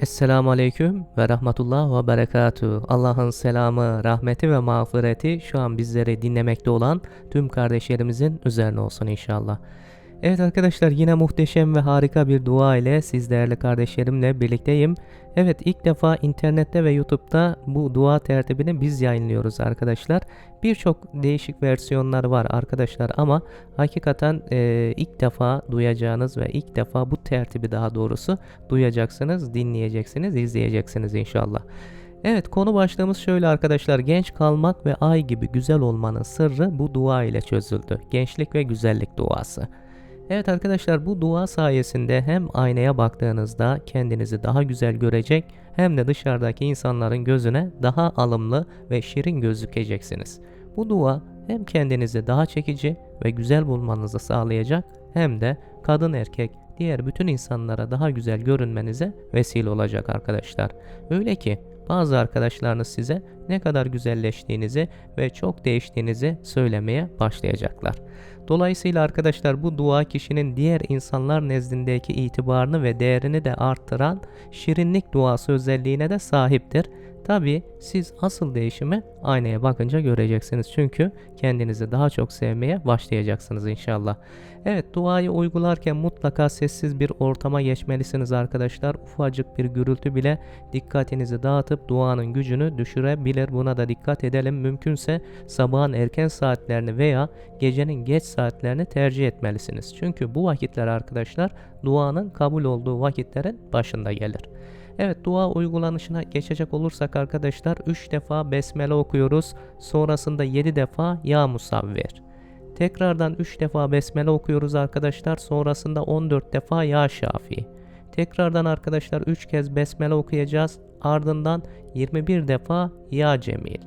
Esselamu Aleyküm ve Rahmetullah ve Berekatuhu. Allah'ın selamı, rahmeti ve mağfireti şu an bizleri dinlemekte olan tüm kardeşlerimizin üzerine olsun inşallah. Evet arkadaşlar yine muhteşem ve harika bir dua ile siz değerli kardeşlerimle birlikteyim. Evet ilk defa internette ve YouTube'da bu dua tertibini biz yayınlıyoruz arkadaşlar. Birçok değişik versiyonlar var arkadaşlar ama hakikaten e, ilk defa duyacağınız ve ilk defa bu tertibi daha doğrusu duyacaksınız, dinleyeceksiniz, izleyeceksiniz inşallah. Evet konu başlığımız şöyle arkadaşlar. Genç kalmak ve ay gibi güzel olmanın sırrı bu dua ile çözüldü. Gençlik ve güzellik duası. Evet arkadaşlar bu dua sayesinde hem aynaya baktığınızda kendinizi daha güzel görecek hem de dışarıdaki insanların gözüne daha alımlı ve şirin gözükeceksiniz. Bu dua hem kendinizi daha çekici ve güzel bulmanızı sağlayacak hem de kadın erkek diğer bütün insanlara daha güzel görünmenize vesile olacak arkadaşlar. Öyle ki bazı arkadaşlarınız size ne kadar güzelleştiğinizi ve çok değiştiğinizi söylemeye başlayacaklar. Dolayısıyla arkadaşlar bu dua kişinin diğer insanlar nezdindeki itibarını ve değerini de arttıran şirinlik duası özelliğine de sahiptir. Tabi siz asıl değişimi aynaya bakınca göreceksiniz. Çünkü kendinizi daha çok sevmeye başlayacaksınız inşallah. Evet duayı uygularken mutlaka sessiz bir ortama geçmelisiniz arkadaşlar. Ufacık bir gürültü bile dikkatinizi dağıtıp duanın gücünü düşürebilir. Buna da dikkat edelim. Mümkünse sabahın erken saatlerini veya gecenin geç saatlerini tercih etmelisiniz. Çünkü bu vakitler arkadaşlar duanın kabul olduğu vakitlerin başında gelir. Evet dua uygulanışına geçecek olursak arkadaşlar 3 defa besmele okuyoruz. Sonrasında 7 defa ya musavver. Tekrardan 3 defa besmele okuyoruz arkadaşlar. Sonrasında 14 defa ya şafi. Tekrardan arkadaşlar 3 kez besmele okuyacağız. Ardından 21 defa ya cemil.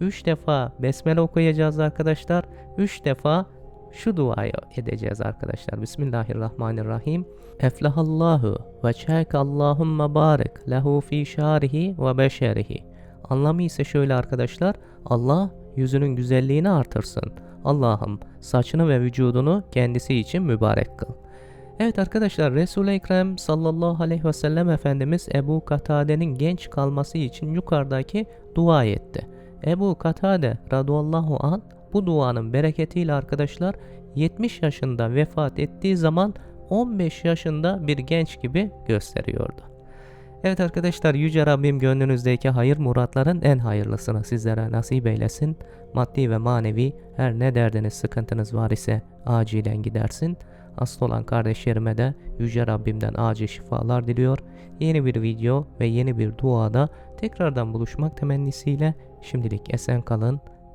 3 defa besmele okuyacağız arkadaşlar. 3 defa şu duayı edeceğiz arkadaşlar. Bismillahirrahmanirrahim. Eflahallahu ve çek Allahümme barik lehu fi şarihi ve beşerihi. Anlamı ise şöyle arkadaşlar. Allah yüzünün güzelliğini artırsın. Allah'ım saçını ve vücudunu kendisi için mübarek kıl. Evet arkadaşlar Resul-i Ekrem sallallahu aleyhi ve sellem Efendimiz Ebu Katade'nin genç kalması için yukarıdaki dua etti. Ebu Katade radıyallahu an bu duanın bereketiyle arkadaşlar 70 yaşında vefat ettiği zaman 15 yaşında bir genç gibi gösteriyordu. Evet arkadaşlar Yüce Rabbim gönlünüzdeki hayır muratların en hayırlısını sizlere nasip eylesin. Maddi ve manevi her ne derdiniz sıkıntınız var ise acilen gidersin. Hasta olan kardeşlerime de Yüce Rabbimden acil şifalar diliyor. Yeni bir video ve yeni bir duada tekrardan buluşmak temennisiyle şimdilik esen kalın,